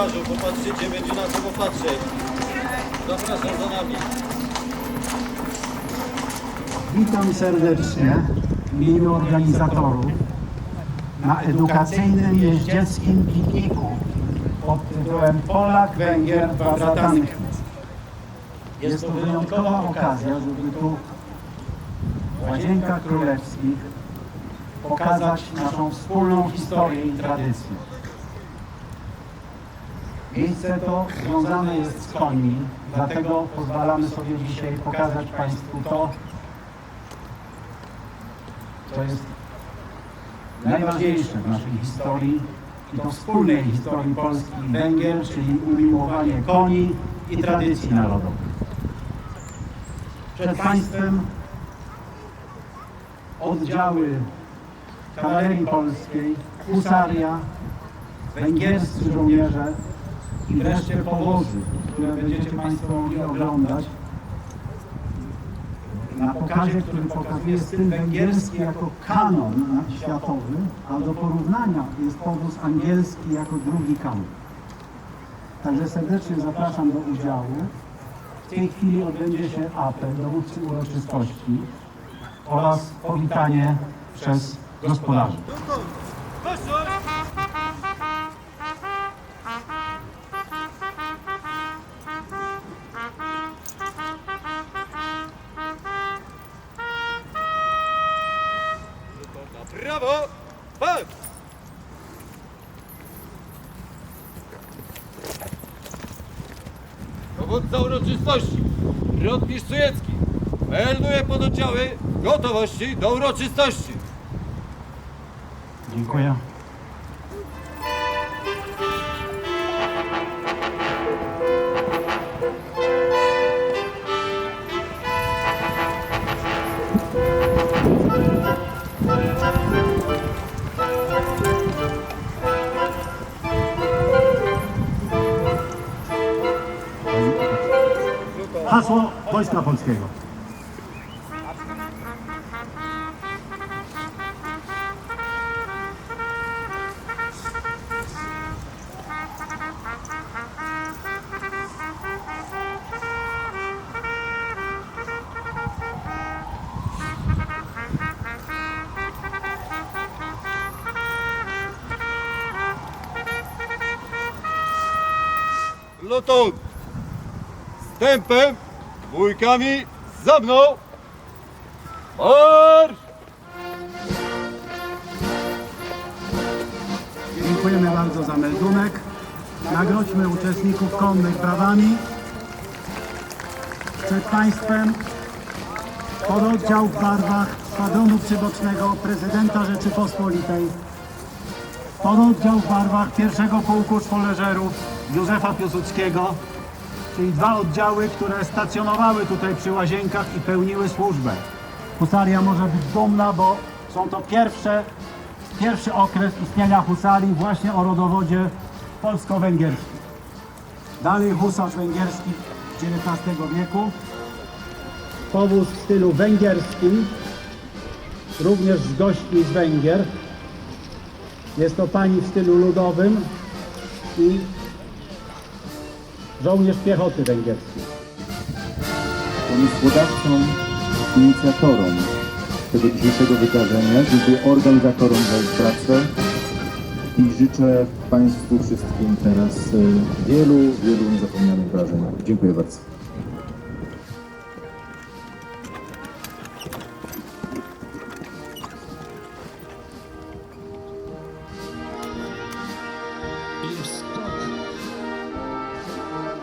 klatę mitarzu, popatrzycie, będzie na co popatrzeć. Zapraszam za nami. Witam serdecznie w imieniu organizatorów na edukacyjnym jeździeckim pikniku pod tytułem Polak, Węgier, dwa bratanki. Jest to wyjątkowa okazja, żeby tu w Łazienkach Królewskich pokazać naszą wspólną historię i tradycję. Miejsce to związane jest z końmi, dlatego pozwalamy sobie dzisiaj pokazać Państwu to, to jest najważniejsze w naszej historii i to wspólnej historii Polski i Węgier, czyli umiłowanie koni i tradycji narodowych. Przed Państwem oddziały kawalerii polskiej, husaria, węgierscy żołnierze i wreszcie powozy, które będziecie Państwo mogli oglądać na pokazie, który pokazuje styl węgierski jako kanon światowy, a do porównania jest powóz angielski jako drugi kanon. Także serdecznie zapraszam do udziału. W tej chwili odbędzie się apel dowódcy uroczystości oraz powitanie przez gospodarzy. Brawo! Pan! Dowódca uroczystości, Rotmistrz Sujecki, melduje pododdziały gotowości do uroczystości. Dziękuję. Hasło Wojska Polskiego. Lotą stępem, bójkami za mną. Marsz! Dziękujemy bardzo za meldunek. Nagrodźmy uczestników konnych brawami. Przed Państwem pododdział w barwach Szwadronu Przybocznego Prezydenta Rzeczypospolitej. Pododdział w barwach pierwszego pułku szwoleżerów Józefa Piłsudskiego, czyli dwa oddziały, które stacjonowały tutaj przy Łazienkach i pełniły służbę. Husaria może być dumna, bo są to pierwsze pierwszy okres istnienia husarii właśnie o rodowodzie polsko-węgierskim. Dalej husarz węgierski XIX wieku. Powóz w stylu węgierskim, również z gośćmi z Węgier. Jest to pani w stylu ludowym i żołnierz piechoty węgierskiej. pomysłodawcom, inicjatorom tego dzisiejszego wydarzenia. Dziękuję organizatorom za ich pracę i życzę Państwu wszystkim teraz e, wielu, wielu niezapomnianych wrażeń. Dziękuję bardzo.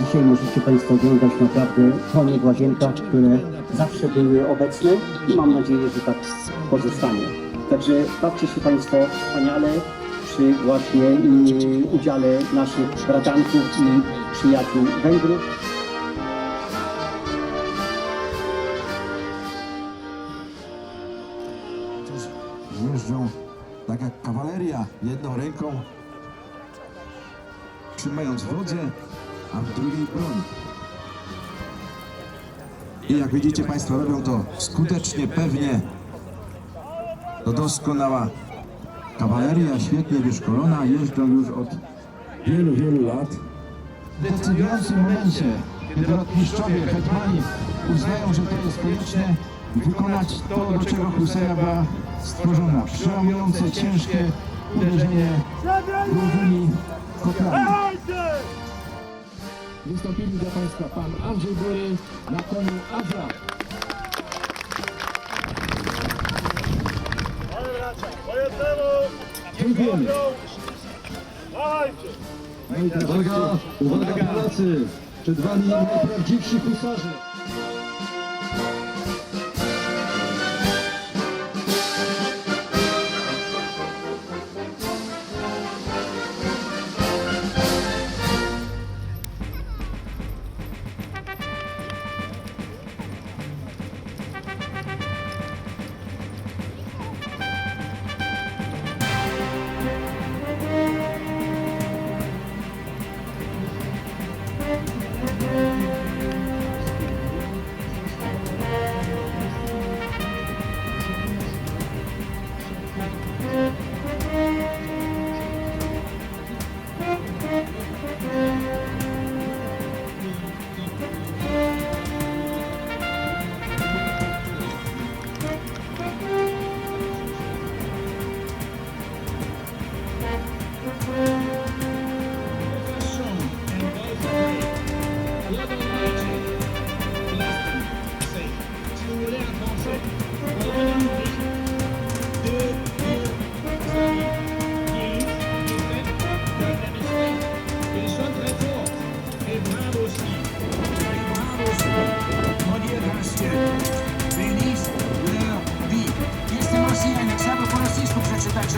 Dzisiaj możecie Państwo oglądać naprawdę konie w łazienkach, które zawsze były obecne i mam nadzieję, że tak pozostanie. Także bawcie się Państwo wspaniale przy właśnie y, udziale naszych bratanków i przyjaciół Węgrów. Jeżdżą tak jak kawaleria, jedną ręką trzymając wodzie, a w drugiej broń. I jak widzicie Państwo robią to skutecznie, pewnie. To doskonała kawaleria świetnie wyszkolona, jeżdżą już od wielu, wielu lat. W decydującym momencie, kiedy rotmistrzowie, hetmani uznają, że to jest konieczne, wykonać to, do czego Husseina była stworzona. Przełamujące, ciężkie uderzenie głównymi koplami. Wystąpili dla Państwa Pan Andrzej Góry na koniu Azra. Dziękujemy. Uwaga, uwaga Polacy! Przed Wami najprawdziwsi husarze.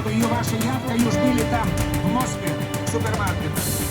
Przeczytać, żeby i wasze jawka już byli tam, w Moskwie, w supermarket.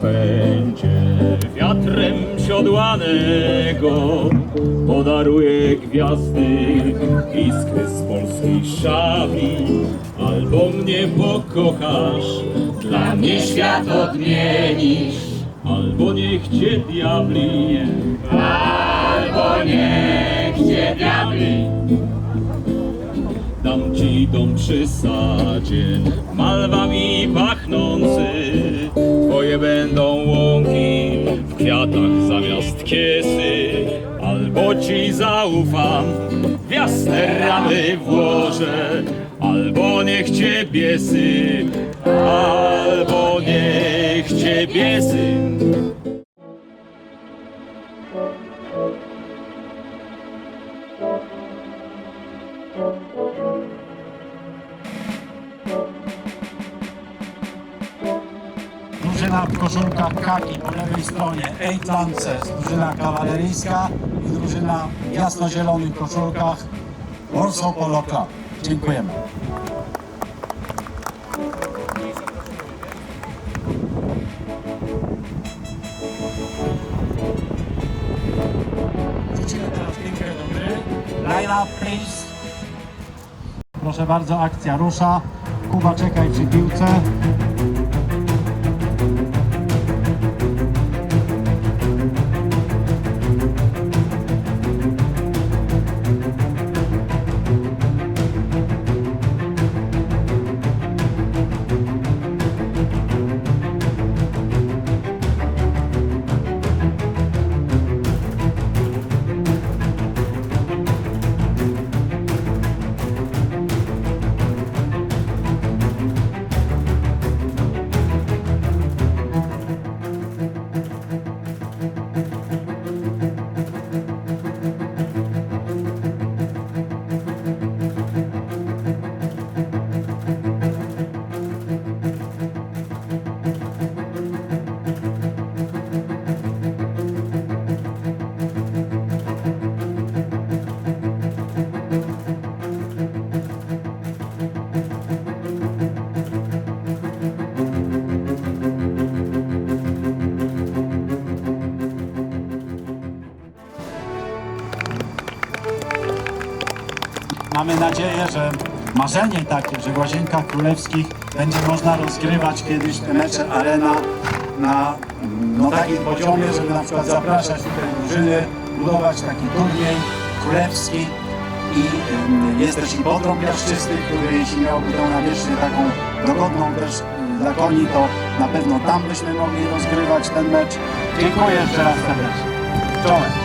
Pędzie, wiatrem siodłanego, podaruję gwiazdy, iskry z polskiej szafli, albo mnie pokochasz, dla mnie świat odmienisz, albo niech cię diabli, albo niech cię diabli. Dam ci dom przy sadzie, malwami pachnący. Twoje będą łąki w kwiatach zamiast kiesy. Albo ci zaufam, w jasne ramy włożę. Albo niech cię biesy, albo niech cię biesy. Koszulkach kaki po lewej stronie Eight Lancers, drużyna kawaleryjska i drużyna w jasnozielonych koszulkach Warsaw Polo Club. Dziękujemy. Wrócimy teraz. Line up, please. Proszę bardzo, akcja rusza. Kuba, czekaj przy piłce. Mamy nadzieję, że marzenie takie, że w Łazienkach Królewskich będzie można rozgrywać kiedyś te mecze arena na no, takim poziomie, żeby na przykład zapraszać tutaj drużyny, budować taki turniej królewski i ym, jest też hipodrom piaszczysty, który jeśli miałby tą nawierzchnię taką dogodną też dla koni, to na pewno tam byśmy mogli rozgrywać ten mecz. Dziękuję jeszcze raz serdecznie. Czołem.